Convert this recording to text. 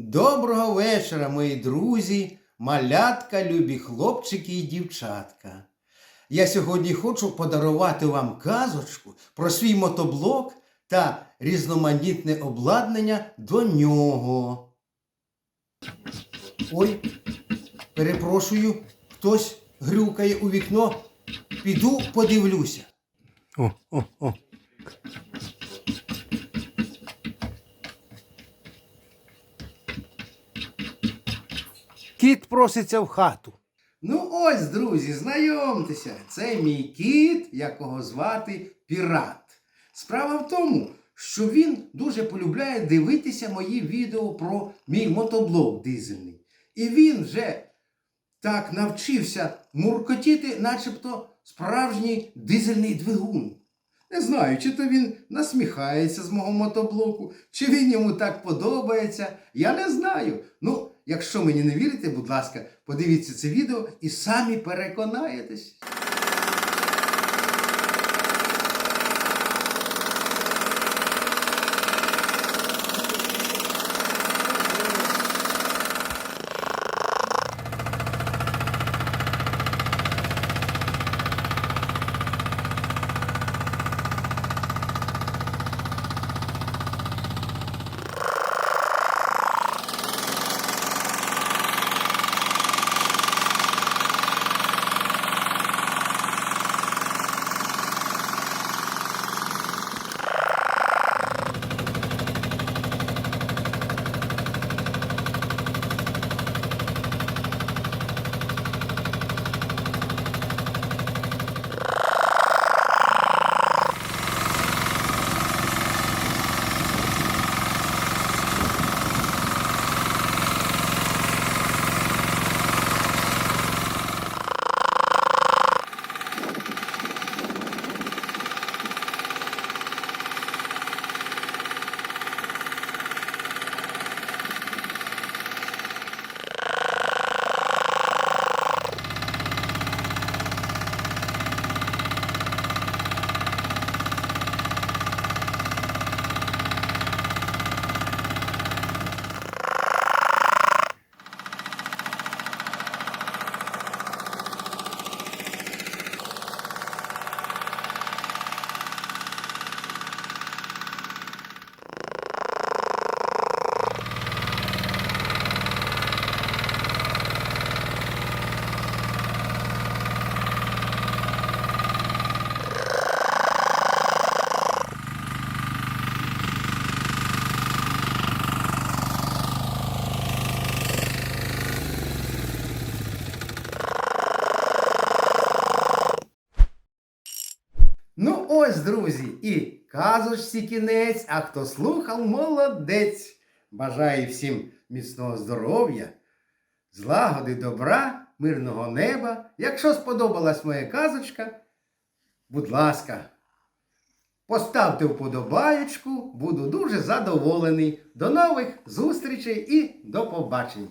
Доброго вечора, мої друзі, малятка, любі хлопчики і дівчатка. Я сьогодні хочу подарувати вам казочку про свій мотоблок та різноманітне обладнання до нього. Ой, перепрошую, хтось грюкає у вікно. Піду подивлюся. О, о, о. Кіт проситься в хату. Ну ось, друзі, знайомтеся, це мій кіт, якого звати Пірат. Справа в тому, що він дуже полюбляє дивитися мої відео про мій мотоблок дизельний. І він вже так навчився муркотіти, начебто справжній дизельний двигун. Не знаю, чи то він насміхається з мого мотоблоку, чи він йому так подобається. Я не знаю. Ну, якщо мені не вірите, будь ласка, подивіться це відео і самі переконаєтесь. Ось, друзі, і казочці кінець, а хто слухав, молодець. Бажаю всім міцного здоров'я, злагоди, добра, мирного неба. Якщо сподобалась моя казочка, будь ласка, поставте вподобаєчку, буду дуже задоволений. До нових зустрічей і до побачення.